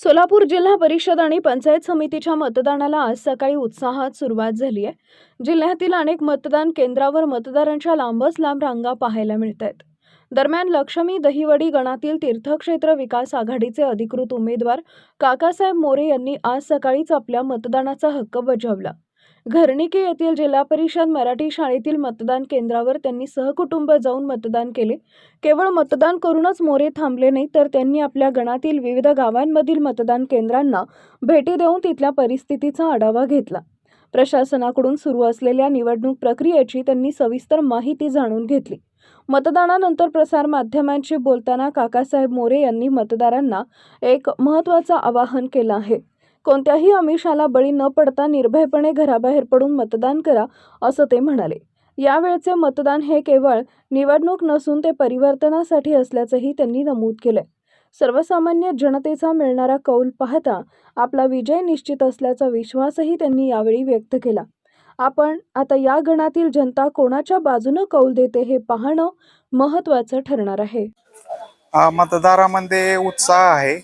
सोलापूर जिल्हा परिषद आणि पंचायत समितीच्या मतदानाला आज सकाळी उत्साहात सुरुवात झाली आहे. जिल्ह्यातील अनेक मतदान केंद्रावर मतदारांच्या लांबच लांब रांगा पाहायला मिळत आहेत दरम्यान लक्ष्मी दहिवडी गणातील तीर्थक्षेत्र विकास आघाडीचे अधिकृत उमेदवार काकासाहेब मोरे यांनी आज सकाळीच आपल्या मतदानाचा हक्क बजावला. घरणिके येथील जिल्हा परिषद मराठी शाळेतील मतदान केंद्रावर त्यांनी सहकुटुंब जाऊन मतदान केले. केवळ मतदान करूनच मोरे थांबले नाही तर त्यांनी आपल्या गणातील विविध गावांमधील मतदान केंद्रांना भेटी देऊन तिथल्या परिस्थितीचा आढावा घेतला. प्रशासनाकडून सुरू असलेल्या निवडणूक प्रक्रियेची त्यांनी सविस्तर माहिती जाणून घेतली. मतदानानंतर प्रसारमाध्यमांशी बोलताना काकासाहेब मोरे यांनी मतदारांना एक महत्त्वाचं आवाहन केलं आहे. कोणत्याही आमिषाला बळी न पडता निर्भयपणे घराबाहेर पडून मतदान करा असं ते म्हणाले. यावेळचे मतदान हे केवळ निवडणूक नसून ते परिवर्तनासाठी असल्याचंही त्यांनी नमूद केलंय. सर्वसामान्य जनतेचा मिळणारा कौल पाहता आपला विजय निश्चित असल्याचा विश्वासही त्यांनी यावेळी व्यक्त केला. आपण आता या गणातील जनता कोणाच्या बाजूनं कौल देते हे पाहणं महत्त्वाचं ठरणार आहे. मतदारामध्ये उत्साह आहे.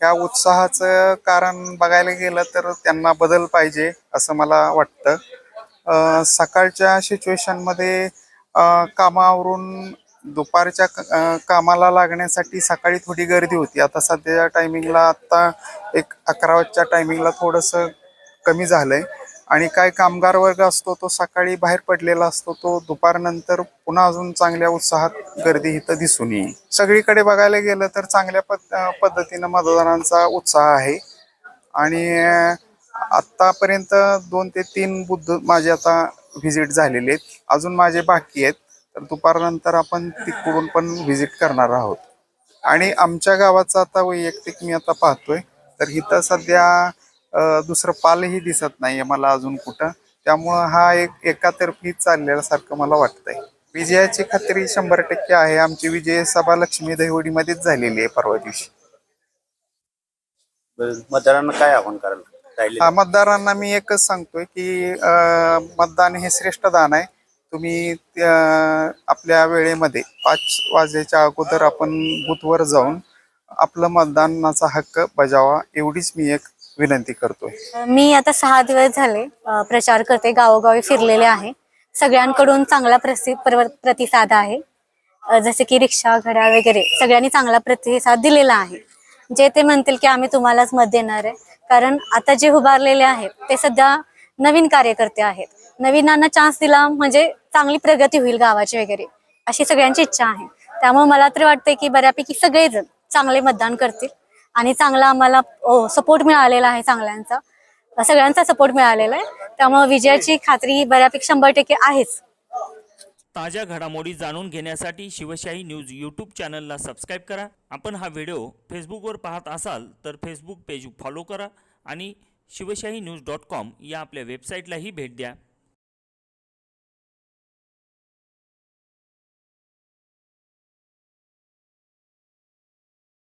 या उत्साहाचं कारण बघायला गेलं तर त्यांना बदल पाहिजे असं मला वाटतं. सकाळच्या सिच्युएशनमध्ये कामावरून दुपारच्या कामाला लागण्यासाठी सकाळी थोडी गर्दी होती. आता सध्याच्या टायमिंगला आत्ता एक अकरा वाजच्या टायमिंगला थोडंसं कमी झालं आहे आणि काय कामगार वर्ग असतो तो सकाळी बाहेर पडलेला असतो तो दुपारनंतर पुन्हा अजून चांगल्या उत्साहात गर्दी इथं दिसून येईल. सगळीकडे बघायला गेलं तर चांगल्या पद पद्धतीनं मतदारांचा उत्साह आहे. आणि आत्तापर्यंत दोन ते तीन बुद्ध माझे आता व्हिजिट झालेले आहेत. अजून माझे बाकी आहेत. तर दुपारनंतर आपण तिकडून पण व्हिजिट करणार आहोत. आणि आमच्या गावाचं आता वैयक्तिक मी आता पाहतोय. तर इथं सध्या दुसरं पालही दिसत नाहीये मला अजून कुठं. त्यामुळं हा एक एकातर्फी चाललेल्यासारखं मला वाटतंय. विजयाची खात्री शंभर टक्के आहे. आमची विजय सभा लक्ष्मी दहिवडीमध्येच झालेली आहे परवा दिवशी. मतदारांना काय आव्हान कराल? राहिले हा, मतदारांना मी एकच सांगतोय की मतदान हे श्रेष्ठ दान आहे. तुम्ही आपल्या वेळेमध्ये पाच वाजेच्या अगोदर आपण बूथवर जाऊन आपलं मतदानाचा हक्क बजावा. एवढीच मी एक विनंती करतोय. मी आता सहा दिवस झाले अ, प्रचार करते गावोगावी फिरलेले आहे. सगळ्यांकडून चांगला प्रसि प्रव- प्रतिसाद आहे. अ, जसे की रिक्षा घड्याळ वगैरे सगळ्यांनी चांगला प्रतिसाद दिलेला आहे. जे ते म्हणतील की आम्ही तुम्हालाच मत देणार आहे. कारण आता जे उभारलेले आहेत ते सध्या नवीन कार्यकर्ते आहेत. नवीनांना चान्स दिला म्हणजे चांगली प्रगती होईल गावाची वगैरे अशी सगळ्यांची इच्छा आहे. त्यामुळे मला तरी वाटते की बऱ्यापैकी सगळेजण चांगले मतदान करतील. आणि चांगला आम्हाला सपोर्ट मिळालेला आहे चांगल्यांचा. सगळ्यांचा सपोर्ट मिळालेला आहे. त्यामुळे विजयाची खात्री बऱ्यापैकी शंभर टक्के आहेच. ताज्या घडामोडी जाणून घेण्यासाठी शिवशाही न्यूज यूट्यूब चॅनलला सबस्क्राईब करा. आपण हा व्हिडिओ फेसबुकवर पाहत असाल तर फेसबुक पेज फॉलो करा आणि शिवशाही न्यूज डॉट कॉम या आपल्या वेबसाईटलाही भेट द्या.